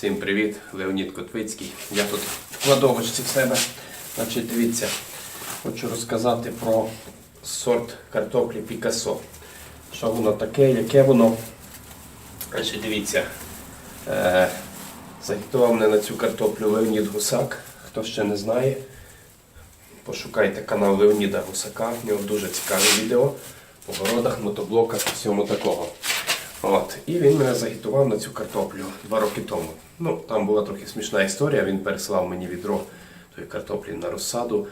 Всім привіт, Леонід Котвицький. Я тут в кладовочці в себе. Значить, дивіться, хочу розказати про сорт картоплі Пікасо. Що воно таке, яке воно. Значить, дивіться, е, загітував мене на цю картоплю Леонід Гусак. Хто ще не знає, пошукайте канал Леоніда Гусака. В нього дуже цікаве відео по городах, мотоблоках, всьому такого. От. І він мене загітував на цю картоплю два роки тому. Ну, там була трохи смішна історія. Він переслав мені відро тої картоплі на розсаду,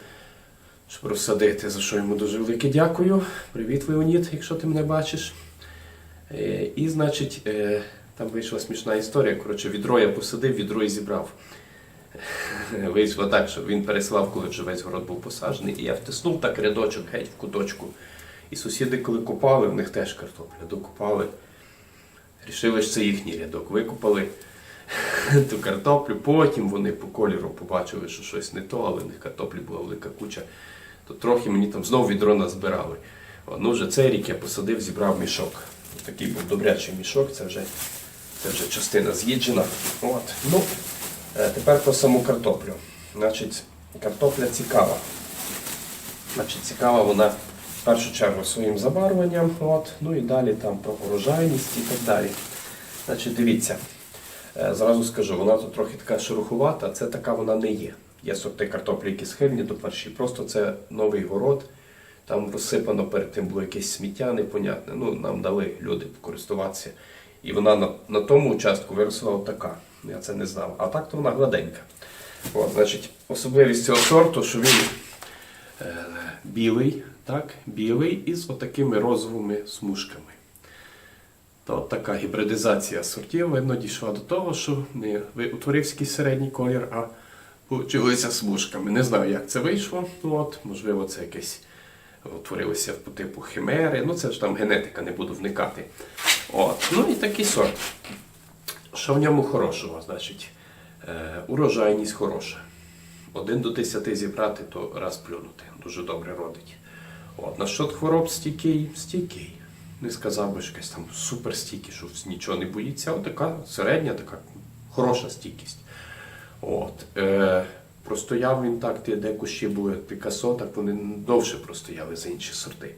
щоб розсадити, за що йому дуже велике дякую. Привіт, Леонід, якщо ти мене бачиш. Е, І, значить, е, там вийшла смішна історія. Коротше, відро я посадив, відро і зібрав. Вийшло так, що він переслав, коли вже весь город був посаджений, і я втиснув так рядочок геть в куточку. І сусіди, коли копали, в них теж картопля докопали. Рішили, що це їхній рядок. Викопали ту картоплю, потім вони по кольору побачили, що щось не то, але в них картоплі була велика куча. То трохи мені там знову відро назбирали. Ну, вже цей рік я посадив, зібрав мішок. Такий був добрячий мішок, це вже, це вже частина з'їджена. От. Ну, е, тепер про саму картоплю. Значить, картопля цікава. Значить, цікава вона в першу чергу своїм забарвленням, от, ну і далі там про урожайність і так далі. Значить, дивіться, е, зразу скажу, вона тут трохи така шерохувата, це така вона не є. Є сорти картоплі, які схильні до перші. Просто це новий город, там розсипано перед тим було якесь сміття непонятне. Ну, нам дали люди користуватися. І вона на, на тому участку виросла отака. Я це не знав. А так то вона гладенька. От, значить, особливість цього сорту, що він е, білий, так, білий із отакими розовими смужками. То така гібридизація сортів, видно, дійшла до того, що не утворився якийсь середній колір, а получилися смужками. Не знаю, як це вийшло. Ну, от, можливо, це якесь утворилося по типу химери. Ну, це ж там генетика, не буду вникати. От. Ну і такий сорт. Що в ньому хорошого? Значить, е, урожайність хороша. Один до 10 зібрати, то раз плюнути. Дуже добре родить. От, насчет хвороб стійкий, стійкий. Не сказав би, що якась там супер стійкий, що нічого не боїться. От така середня, така хороша стійкість. От, е, простояв він так, де кущі були Пікасо, так вони довше простояли за інші сорти.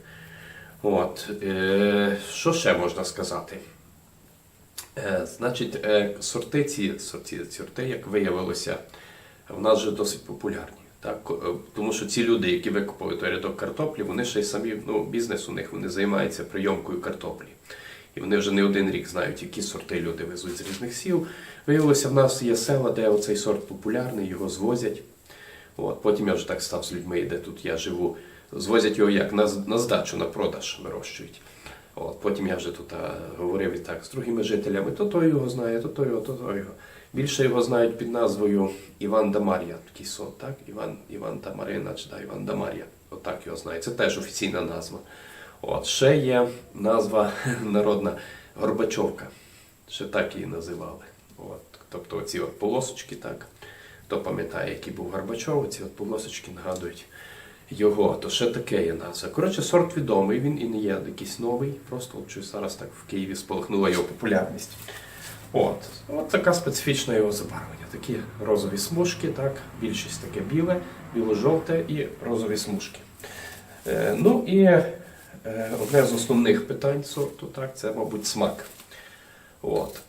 От, е, що ще можна сказати? Е, значить, е, сорти ці, сорти, сорти, як виявилося, в нас вже досить популярні. Так? Е, Тому що ці люди, які той рядок картоплі, вони ще й самі, ну, бізнес у них, вони займаються прийомкою картоплі. І вони вже не один рік знають, які сорти люди везуть з різних сіл. Виявилося, в нас є села, де оцей сорт популярний, його звозять. От, потім я вже так став з людьми, де тут я живу. Звозять його як на, на здачу, на продаж вирощують. От, потім я вже тут а, говорив і так з другими жителями, то той його знає, то той його, то той його. Більше його знають під назвою Іван да Мар'я, такий сорт, так? Іван, Іван Тамарина чи да, Іван да Мар'я. Отак його знають. Це теж офіційна назва. От, ще є назва народна Горбачовка. Ще так її називали. От, тобто оці от полосочки, так. Хто пам'ятає, який був Горбачов, ці от полосочки нагадують його, то ще таке є назва. Коротше, сорт відомий, він і не є якийсь новий, просто от зараз так в Києві спалахнула його популярність. От, от така специфічна його забарвлення. Такі розові смужки, так, більшість таке біле, біло-жовте і розові смужки. Е, ну і е, одне з основних питань сорту, так, це, мабуть, смак. От.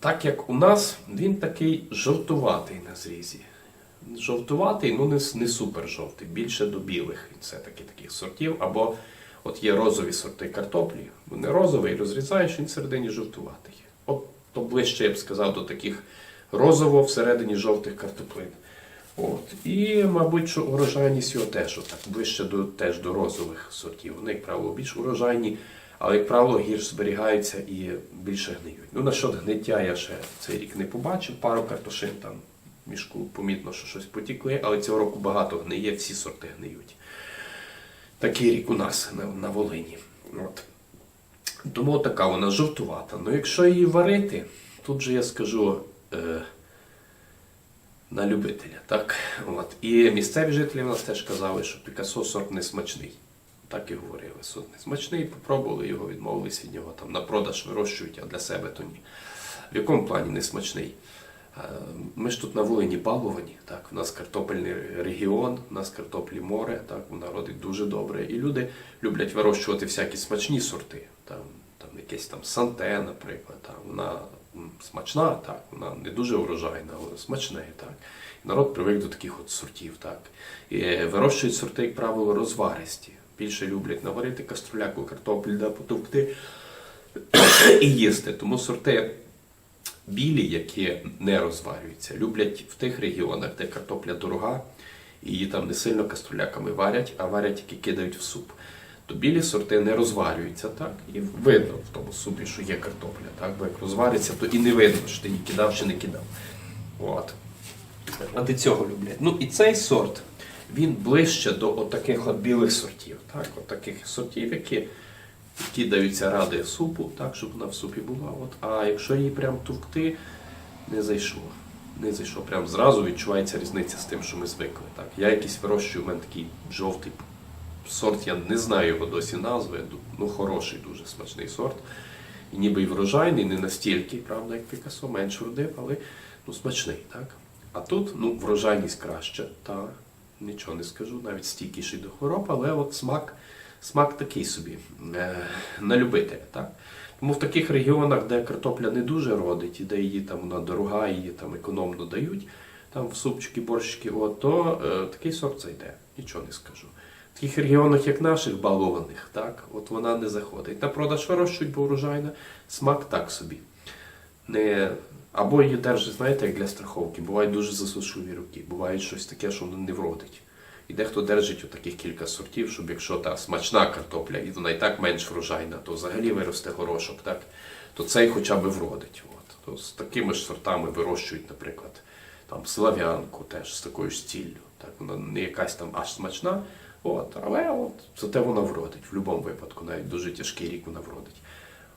Так як у нас він такий жовтуватий на зрізі. Жовтуватий, ну не, не супер жовтий, більше до білих все-таки таких сортів. Або от є розові сорти картоплі, вони розовий, розрізаєш, він всередині жовтуватий. То ближче, я б сказав, до таких розово всередині жовтих картоплин. От. І, мабуть, що урожайність його теж отак, ближче до, теж до розових сортів. Вони, як правило, більш урожайні, але, як правило, гірш зберігаються і більше гниють. Ну, насчет гниття я ще цей рік не побачив, пару картошин там в мішку помітно, що щось потікли, але цього року багато гниє, всі сорти гниють. Такий рік у нас на, на Волині. От. Тому така вона жовтувата. Ну якщо її варити, тут же я скажу е, на любителя. Так? От. І місцеві жителі в нас теж казали, що Пікасо сорт не смачний. Так і говорили, сорт не смачний, попробували його, відмовились від нього, там на продаж вирощують, а для себе то ні. В якому плані не смачний? Е, Ми ж тут на Волині баловані, так, у нас картопельний регіон, у нас картоплі море, так, вона родить дуже добре. І люди люблять вирощувати всякі смачні сорти. Там, там якесь там санте, наприклад, там, вона смачна, так, вона не дуже урожайна, але смачне. Так. Народ привик до таких от сортів. Так. І вирощують сорти, як правило, розваристі. Більше люблять наварити каструляку картоплі, да, потовкти і їсти. Тому сорти білі, які не розварюються, люблять в тих регіонах, де картопля дорога, і її там не сильно каструляками варять, а варять, які кидають в суп. То білі сорти не розварюються, так? І видно в тому супі, що є картопля. Так? Бо як розвариться, то і не видно, що ти її кидав чи не кидав. От. Ради цього люблять. Ну і цей сорт, він ближче до отаких от білих сортів. Так? От таких сортів, які які даються ради супу, так, щоб вона в супі була. От. А якщо її прям товкти, не зайшло. Не зайшло. Прям зразу відчувається різниця з тим, що ми звикли. Так. Я якийсь вирощую, у мене такий жовтий сорт, я не знаю його досі назви. Ну, хороший, дуже смачний сорт. І ніби і врожайний, не настільки, правда, як Пікасо, менш родив, але ну, смачний, так? А тут ну, врожайність краща, та нічого не скажу, навіть стійкіший до хвороб, але от смак, смак такий собі, е, на любителя. Так? Тому в таких регіонах, де картопля не дуже родить, і де її там вона дорога, її там економно дають, там в супчики, борщики, от, то е, такий сорт зайде, нічого не скажу. В таких регіонах, як наших балованих, так, от вона не заходить. На продаж вирощують, бо врожайна, смак так собі. Не... Або її держать, знаєте, як для страховки. Бувають дуже засушливі руки, буває щось таке, що воно не вродить. І дехто держить таких кілька сортів, щоб якщо та смачна картопля, і вона і так менш врожайна, то взагалі виросте горошок, так? то цей хоча б вродить. От. То з такими ж сортами вирощують, наприклад, там слав'янку теж з такою ж ціллю. Так? Вона не якась там аж смачна, от, але от, зате вона вродить в будь-якому випадку, навіть дуже тяжкий рік вона вродить.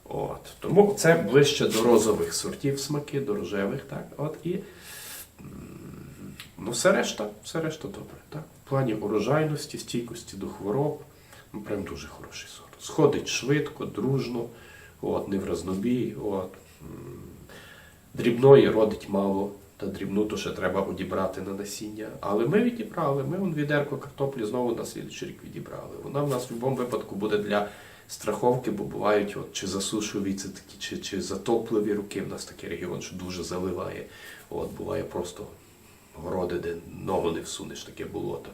От. Тому це ближче до розових сортів смаки, до рожевих. Так? От, і, ну, все решта, все решта добре. Так? В плані урожайності, стійкості до хвороб, ну, прям дуже хороший сорт. Сходить швидко, дружно, от, не в разнобій. От. Дрібної родить мало, та дрібну то ще треба одібрати на насіння. Але ми відібрали, ми вон відерко картоплі знову на слідчий рік відібрали. Вона в нас в будь-якому випадку буде для страховки, бо бувають от, чи засушливі це такі, чи, чи затопливі руки. В нас такий регіон, що дуже заливає. От, буває просто городи, де ногу не всунеш, таке болото.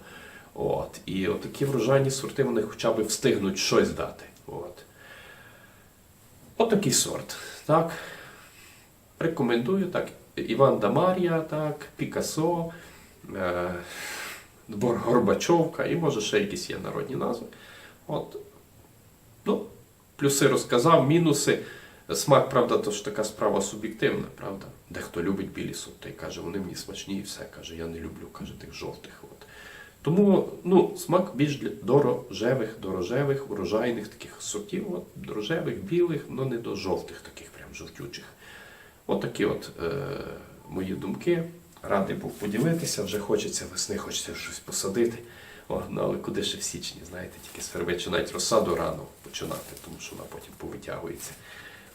От. І от такі врожайні сорти вони хоча б встигнуть щось дати. От. От такий сорт. Так. Рекомендую так. Іван да Мар'я, так, Пікасо, е, Горбачовка і може ще якісь є народні назви. От. Ну, плюси розказав, мінуси. Смак, правда, то ж така справа суб'єктивна, правда. Дехто любить білі сорти і каже, вони мені смачні і все. Каже, я не люблю каже, тих жовтих. От. Тому ну, смак більш для дорожевих, дорожевих, урожайних таких сортів, от, дорожевих, білих, але не до жовтих, таких прям жовтючих. От такі от е, мої думки. Радий був поділитися, вже хочеться весни, хочеться щось посадити. О, ну, але куди ще в січні, знаєте, тільки свербить, чи навіть розсаду рано починати, тому що вона потім повитягується.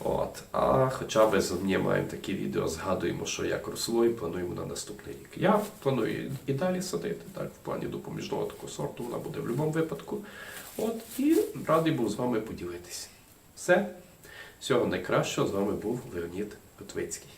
От. А хоча б зовні маємо такі відео, згадуємо, що як росло, і плануємо на наступний рік. Я планую і далі садити, так, в плані допоміжного такого сорту, вона буде в будь-якому випадку. От, і радий був з вами поділитися. Все. Всього найкращого з вами був Леонід Котвицький.